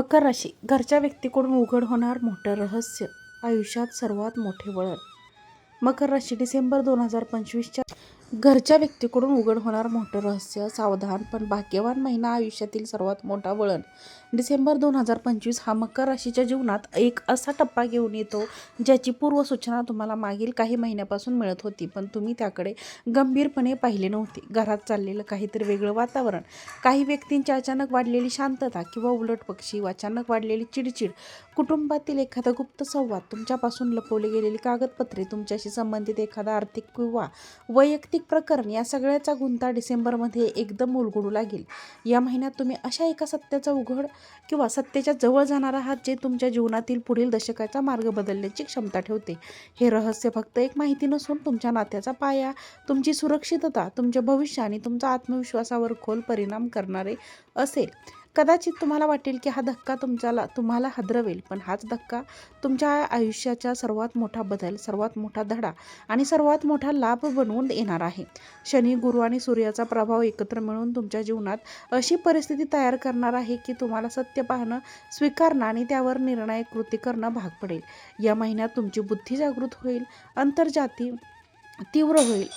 मकर राशी. घरच्या व्यक्तीकडून उघड होणार मोठं रहस्य. आयुष्यात सर्वात मोठे वळण. मकर राशी डिसेंबर दोन हजार पंचवीसच्या घरच्या व्यक्तीकडून उघड होणार मोठं रहस्य सावधान पण भाग्यवान महिना आयुष्यातील सर्वात मोठा वळण. डिसेंबर दोन हजार पंचवीस हा मकर राशीच्या जीवनात एक असा टप्पा घेऊन येतो ज्याची पूर्वसूचना तुम्हाला मागील काही महिन्यापासून मिळत होती पण तुम्ही त्याकडे गंभीरपणे पाहिले नव्हते. घरात चाललेलं काहीतरी वेगळं वातावरण काही व्यक्तींची अचानक वाढलेली शांतता किंवा उलट पक्षी अचानक वाढलेली चिडचिड कुटुंबातील एखादा गुप्त संवाद तुमच्यापासून लपवली गेलेली कागदपत्रे तुमच्याशी संबंधित एखादा आर्थिक किंवा वैयक्तिक प्रकरण या सगळ्याचा गुंता डिसेंबरमध्ये एकदम उलगडू लागेल या महिन्यात तुम्ही अशा एका सत्याचा उघड किंवा सत्तेच्या जवळ जाणार आहात जे तुमच्या जीवनातील पुढील दशकाचा मार्ग बदलण्याची क्षमता ठेवते. हे रहस्य फक्त एक माहिती नसून तुमच्या नात्याचा पाया तुमची सुरक्षितता तुमचे भविष्य आणि तुमचा आत्मविश्वासावर खोल परिणाम करणारे असेल. कदाचित तुम्हाला वाटेल की हा धक्का तुमच्याला तुम्हाला हादरवेल पण हाच धक्का तुमच्या आयुष्याचा सर्वात मोठा बदल सर्वात मोठा धडा आणि सर्वात मोठा लाभ बनवून येणार आहे. शनी गुरु आणि सूर्याचा प्रभाव एकत्र मिळून तुमच्या जीवनात अशी परिस्थिती तयार करणार आहे की तुम्हाला सत्य पाहणं स्वीकारणं आणि त्यावर निर्णायक कृती करणं भाग पडेल. या महिन्यात तुमची बुद्धी जागृत होईल अंतर्जाती तीव्र होईल.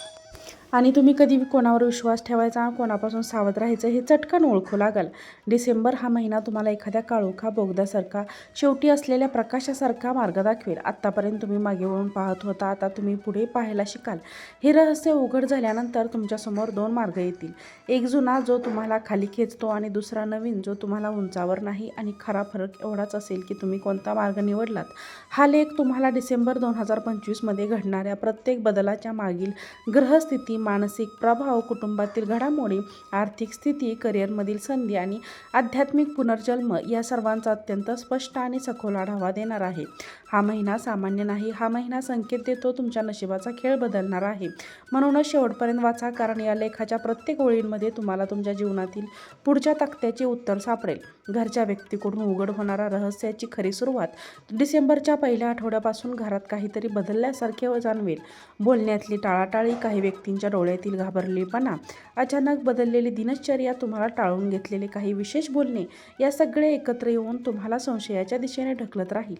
आणि तुम्ही कधी कोणावर विश्वास ठेवायचा कोणापासून सावध राहायचं हे चटकन ओळखू लागाल. डिसेंबर हा महिना तुम्हाला एखाद्या काळोखा बोगद्यासारखा शेवटी असलेल्या प्रकाशासारखा मार्ग दाखवेल. आत्तापर्यंत तुम्ही मागे वळून पाहत होता आता तुम्ही पुढे पाहायला शिकाल. हे रहस्य उघड झाल्यानंतर तुमच्यासमोर दोन मार्ग येतील. एक जुना जो तुम्हाला खाली खेचतो आणि दुसरा नवीन जो तुम्हाला उंचावर नाही आणि खरा फरक एवढाच असेल की तुम्ही कोणता मार्ग निवडलात. हा लेख तुम्हाला डिसेंबर दोन हजार पंचवीसमध्ये घडणाऱ्या प्रत्येक बदलाच्या मागील ग्रहस्थिती मानसिक प्रभाव कुटुंबातील घडामोडी आर्थिक स्थिती करिअरमधील संधी आणि आध्यात्मिक पुनर्जन्म या सर्वांचा अत्यंत स्पष्ट आणि सखोल आढावा देणार आहे. हा महिना सामान्य नाही हा महिना संकेत देतो तुमच्या नशिबाचा खेळ बदलणार आहे. म्हणूनच शेवटपर्यंत वाचा कारण या लेखाच्या प्रत्येक ओळींमध्ये तुम्हाला तुमच्या जीवनातील पुढच्या तक्त्याचे उत्तर सापडेल. घरच्या व्यक्तीकडून उघड होणारा रहस्याची खरी सुरुवात डिसेंबरच्या पहिल्या आठवड्यापासून घरात काहीतरी बदलल्यासारखे जाणवेल. बोलण्यातली टाळाटाळी काही व्यक्तींच्या डोळ्यातील घाबरलेपणा अचानक बदललेली दिनचर्या तुम्हाला टाळून घेतलेले काही विशेष बोलणे या सगळे एकत्र येऊन तुम्हाला संशयाच्या दिशेने ढकलत राहील.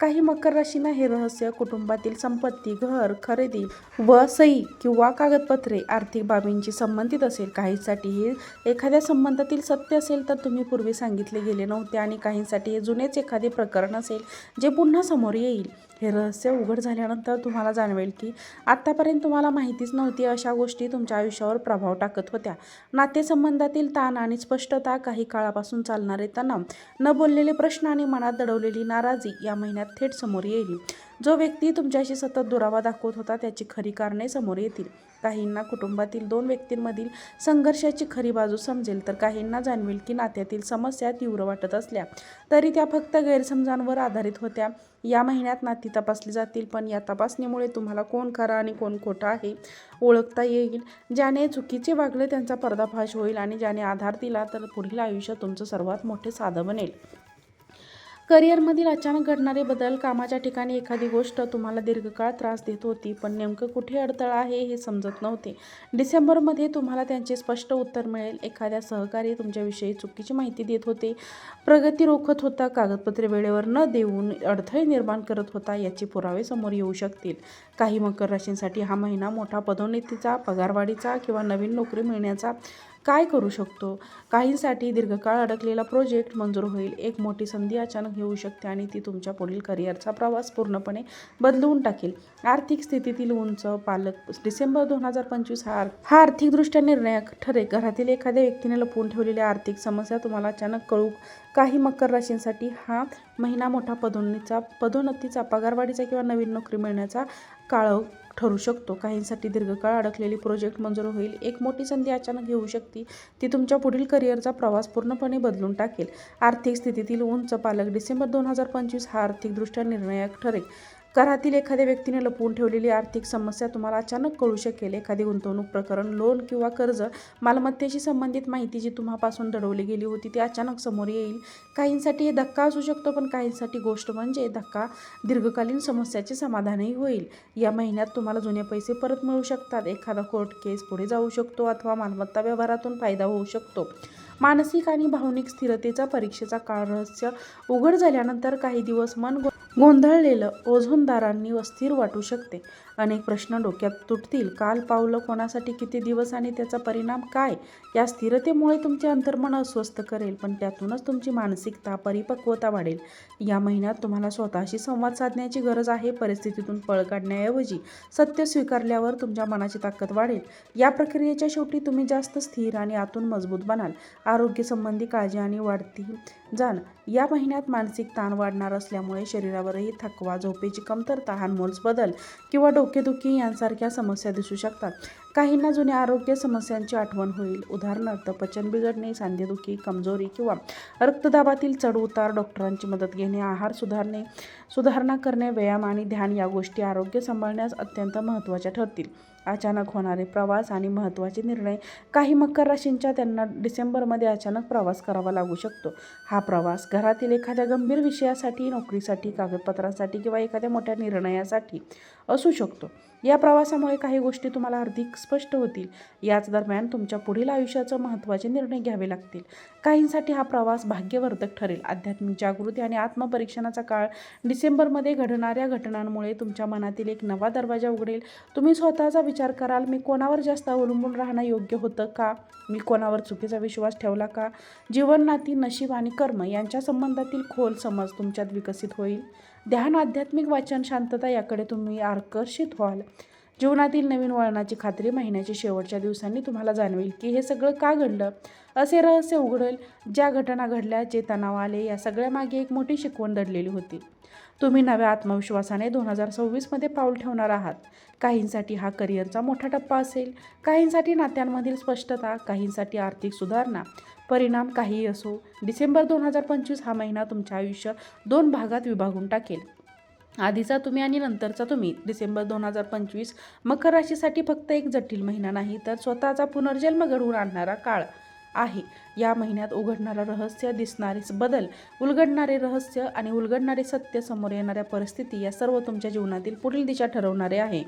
काही मकर राशींना हे रहस्य कुटुंबातील संपत्ती घर खरेदी व सही किंवा कागदपत्रे आर्थिक बाबींशी संबंधित असेल. काहींसाठी हे एखाद्या संबंधातील सत्य असेल तर तुम्ही पूर्वी सांगितले गेले नव्हते आणि काहींसाठी हे जुनेच एखादे प्रकरण असेल जे पुन्हा समोर येईल. हे रहस्य उघड झाल्यानंतर तुम्हाला जाणवेल की आत्तापर्यंत तुम्हाला माहितीच नव्हती अशा गोष्टी तुमच्या आयुष्यावर प्रभाव टाकत होत्या. नातेसंबंधातील ताण आणि स्पष्टता काही काळापासून चालणारे तणाव न बोललेले प्रश्न आणि मनात दडवलेली नाराजी या महिन्यात थेट समोर येईल. जो व्यक्ती तुमच्याशी सतत दुरावा दाखवत होता त्याची खरी कारणे समोर येतील. काहींना कुटुंबातील दोन व्यक्तींमधील संघर्षाची खरी बाजू समजेल तर काहींना जाणवेल की नात्यातील समस्या तीव्र वाटत असल्या तरी त्या फक्त गैरसमजांवर आधारित होत्या. या महिन्यात नाती तपासली जातील पण या तपासणीमुळे तुम्हाला कोण खरा आणि कोण खोटा आहे ओळखता येईल. ज्याने चुकीचे वागले त्यांचा पर्दाफाश होईल आणि ज्याने आधार दिला तर पुढील आयुष्य तुमचं सर्वात मोठे साधं बनेल. करिअरमधील अचानक घडणारे बदल कामाच्या ठिकाणी एखादी गोष्ट तुम्हाला दीर्घकाळ त्रास देत होती पण नेमकं कुठे अडथळा आहे हे समजत नव्हते. डिसेंबरमध्ये तुम्हाला त्यांचे स्पष्ट उत्तर मिळेल. एखाद्या सहकारी तुमच्याविषयी चुकीची माहिती देत होते. प्रगती रोखत होता कागदपत्रे वेळेवर न देऊन अडथळे निर्माण करत होता याचे पुरावे समोर येऊ शकतील. काही मकर राशींसाठी हा महिना मोठा पदोन्नतीचा पगारवाढीचा किंवा नवीन नोकरी मिळण्याचा काय करू शकतो? काहींसाठी दीर्घकाळ अडकलेला प्रोजेक्ट मंजूर होईल. एक मोठी संधी अचानक येऊ शकते आणि ती तुमच्या पुढील करिअरचा प्रवास पूर्णपणे बदलवून टाकेल. आर्थिक स्थितीतील उंच पालक डिसेंबर दोन हजार पंचवीस हा हा आर्थिकदृष्ट्या निर्णायक ठरेल. घरातील एखाद्या व्यक्तीने लपवून ठेवलेल्या आर्थिक समस्या तुम्हाला अचानक कळू काही मकर राशींसाठी हा महिना मोठा पदोन्नीचा पदोन्नतीचा पगारवाढीचा किंवा नवीन नोकरी मिळण्याचा काळ ठरू शकतो. काहींसाठी दीर्घकाळ अडकलेली प्रोजेक्ट मंजूर होईल. एक मोठी संधी अचानक येऊ शकते. ती तुमच्या पुढील करिअरचा प्रवास पूर्णपणे बदलून टाकेल. आर्थिक स्थितीतील उंच पालक डिसेंबर दोन हजार पंचवीस हा आर्थिकदृष्ट्या निर्णायक ठरेल. घरातील एखाद्या व्यक्तीने लपवून ठेवलेली आर्थिक समस्या तुम्हाला अचानक कळू शकेल. एखादी गुंतवणूक प्रकरण लोन किंवा कर्ज मालमत्तेशी संबंधित माहिती जी तुम्हापासून दडवली गेली होती ती अचानक समोर येईल. काहींसाठी हे धक्का असू शकतो पण काहींसाठी गोष्ट म्हणजे धक्का दीर्घकालीन समस्याचे समाधानही होईल. या महिन्यात तुम्हाला जुने पैसे परत मिळू शकतात. एखादा कोर्ट केस पुढे जाऊ शकतो अथवा मालमत्ता व्यवहारातून फायदा होऊ शकतो. मानसिक आणि भावनिक स्थिरतेचा परीक्षेचा काळ रहस्य उघड झाल्यानंतर काही दिवस मन गोंधळलेलं ओझोनदारांनी अस्थिर वाटू शकते. अनेक प्रश्न डोक्यात तुटतील. काल पावलं कोणासाठी किती दिवस आणि त्याचा परिणाम काय? या स्थिरतेमुळे तुमचे अंतर्मन अस्वस्थ करेल पण त्यातूनच तुमची मानसिकता परिपक्वता वाढेल. या महिन्यात तुम्हाला स्वतःशी संवाद साधण्याची गरज आहे. परिस्थितीतून पळ काढण्याऐवजी सत्य स्वीकारल्यावर तुमच्या मनाची ताकद वाढेल. या प्रक्रियेच्या शेवटी तुम्ही जास्त स्थिर आणि आतून मजबूत बनाल. आरोग्यसंबंधी काळजी आणि वाढती जाण. या महिन्यात मानसिक ताण वाढणार असल्यामुळे शरीरावरही थकवा झोपेची कमतरता हार्मोन्स बदल किंवा डोकेदुखी यांसारख्या समस्या दिसू शकतात. काहींना जुन्या आरोग्य समस्यांची आठवण होईल. उदाहरणार्थ पचन बिघडणे सांधेदुखी कमजोरी किंवा रक्तदाबातील चढउतार डॉक्टरांची मदत घेणे आहार सुधारणे सुधारणा करणे व्यायाम आणि ध्यान या गोष्टी आरोग्य सांभाळण्यास अत्यंत महत्त्वाच्या ठरतील. अचानक होणारे प्रवास आणि महत्त्वाचे निर्णय काही मकर राशींच्या त्यांना डिसेंबरमध्ये अचानक प्रवास करावा लागू शकतो. हा प्रवास घरातील एखाद्या गंभीर विषयासाठी नोकरीसाठी कागदपत्रांसाठी किंवा एखाद्या मोठ्या निर्णयासाठी असू शकतो. या प्रवासामुळे काही गोष्टी तुम्हाला अधिक स्पष्ट होतील. याच दरम्यान तुमच्या पुढील आयुष्याचं महत्त्वाचे निर्णय घ्यावे लागतील. काहींसाठी हा प्रवास भाग्यवर्धक ठरेल. आध्यात्मिक जागृती आणि आत्मपरीक्षणाचा काळ डिसेंबरमध्ये घडणाऱ्या घटनांमुळे तुमच्या मनातील एक नवा दरवाजा उघडेल. तुम्ही स्वतःचा विचार कराल मी कोणावर जास्त अवलंबून राहणं योग्य होतं का? मी कोणावर चुकीचा विश्वास ठेवला का? जीवन नाती नशीब आणि कर्म यांच्या संबंधातील खोल समज तुमच्यात विकसित होईल. ध्यान आध्यात्मिक वाचन शांतता याकडे तुम्ही आकर्षित व्हाल. जीवनातील नवीन वळणाची खात्री महिन्याच्या शेवटच्या दिवसांनी तुम्हाला जाणवेल की हे सगळं का घडलं? असे रहस्य उघडेल ज्या घटना घडल्या जे तणाव आले या सगळ्यामागे एक मोठी शिकवण दडलेली होती. तुम्ही नव्या आत्मविश्वासाने दोन हजार सव्वीसमध्ये पाऊल ठेवणार आहात. काहींसाठी हा करिअरचा मोठा टप्पा असेल काहींसाठी नात्यांमधील स्पष्टता काहींसाठी आर्थिक सुधारणा. परिणाम काहीही असो डिसेंबर दोन हजार पंचवीस हा महिना तुमचे आयुष्य दोन भागात विभागून टाकेल. आधीचा तुम्ही आणि नंतरचा तुम्ही. डिसेंबर दोन हजार पंचवीस मकर राशीसाठी फक्त एक जटिल महिना नाही तर स्वतःचा पुनर्जन्म घडवून आणणारा काळ. आहे. या महिन्यात उघडणारा रहस्य दिसणारे बदल उलगडणारे रहस्य आणि उलगडणारे सत्य समोर येणाऱ्या परिस्थिती या सर्व तुमच्या जीवनातील पुढील दिशा ठरवणारे आहे.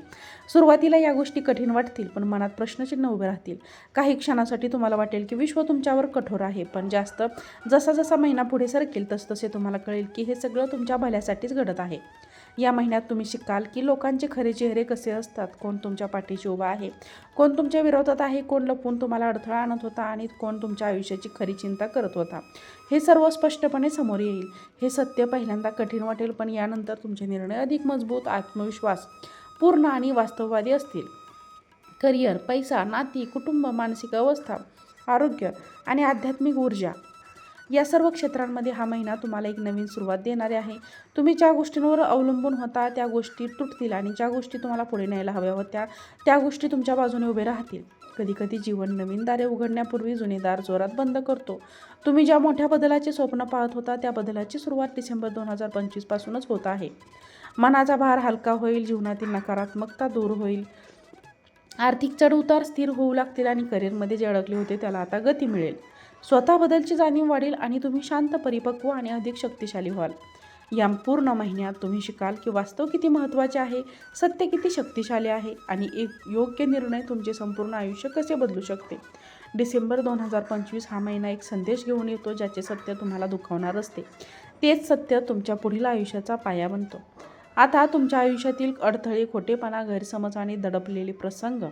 सुरुवातीला या गोष्टी कठीण वाटतील पण मनात प्रश्नचिन्ह उभे राहतील. काही क्षणासाठी तुम्हाला वाटेल की विश्व तुमच्यावर कठोर आहे पण जास्त जसा जसा महिना पुढे सरकेल तसतसे तुम्हाला कळेल की हे सगळं तुमच्या भल्यासाठीच घडत आहे. या महिन्यात तुम्ही शिकाल की लोकांचे खरे चेहरे कसे असतात? कोण तुमच्या पाठीशी उभा आहे? कोण तुमच्या विरोधात आहे? कोण लपून तुम्हाला अडथळा आणत होता? आणि कोण तुमच्या आयुष्याची खरी चिंता करत होता? हे सर्व स्पष्टपणे समोर येईल. हे सत्य पहिल्यांदा कठीण वाटेल पण यानंतर तुमचे निर्णय अधिक मजबूत आत्मविश्वास पूर्ण आणि वास्तववादी असतील. करिअर पैसा नाती कुटुंब मानसिक अवस्था आरोग्य आणि आध्यात्मिक ऊर्जा या सर्व क्षेत्रांमध्ये हा महिना तुम्हाला एक नवीन सुरुवात देणारे आहे. तुम्ही ज्या गोष्टींवर अवलंबून होता त्या गोष्टी तुटतील आणि ज्या गोष्टी तुम्हाला पुढे न्यायला हव्या होत्या त्या गोष्टी तुमच्या बाजूने उभे राहतील. कधीकधी जीवन नवीन दारे उघडण्यापूर्वी जुने दार जोरात बंद करतो. तुम्ही ज्या मोठ्या बदलाचे स्वप्न पाहत होता त्या बदलाची सुरुवात डिसेंबर दोन हजार पंचवीसपासूनच होत आहे. मनाचा भार हलका होईल जीवनातील नकारात्मकता दूर होईल. आर्थिक चढउतार स्थिर होऊ लागतील आणि करिअरमध्ये जे अडकले होते त्याला आता गती मिळेल. स्वतः बदलची जाणीव वाढेल आणि तुम्ही शांत परिपक्व आणि अधिक शक्तिशाली व्हाल. या पूर्ण महिन्यात तुम्ही शिकाल की वास्तव किती महत्त्वाचे आहे सत्य किती शक्तिशाली आहे आणि एक योग्य निर्णय तुमचे संपूर्ण आयुष्य कसे बदलू शकते? डिसेंबर दोन हजार पंचवीस हा महिना एक संदेश घेऊन येतो ज्याचे सत्य तुम्हाला दुखावणार असते. तेच सत्य तुमच्या पुढील आयुष्याचा पाया बनतो. आता तुमच्या आयुष्यातील अडथळे खोटेपणा गैरसमज आणि दडपलेले प्रसंग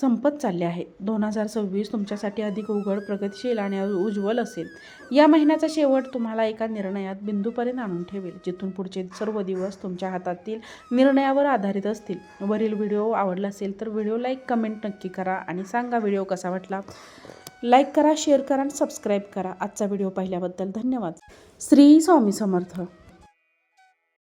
संपत चालले आहे. दोन हजार सव्वीस तुमच्यासाठी अधिक उघड प्रगतिशील आणि उज्ज्वल असेल. या महिन्याचा शेवट तुम्हाला एका निर्णयात बिंदूपर्यंत आणून ठेवेल जिथून पुढचे सर्व दिवस तुमच्या हातातील निर्णयावर आधारित असतील. वरील व्हिडिओ आवडला असेल तर व्हिडिओ लाईक कमेंट नक्की करा आणि सांगा व्हिडिओ कसा वाटला. लाईक करा शेअर करा आणि सबस्क्राईब करा. आजचा व्हिडिओ पाहिल्याबद्दल धन्यवाद. श्री स्वामी समर्थ.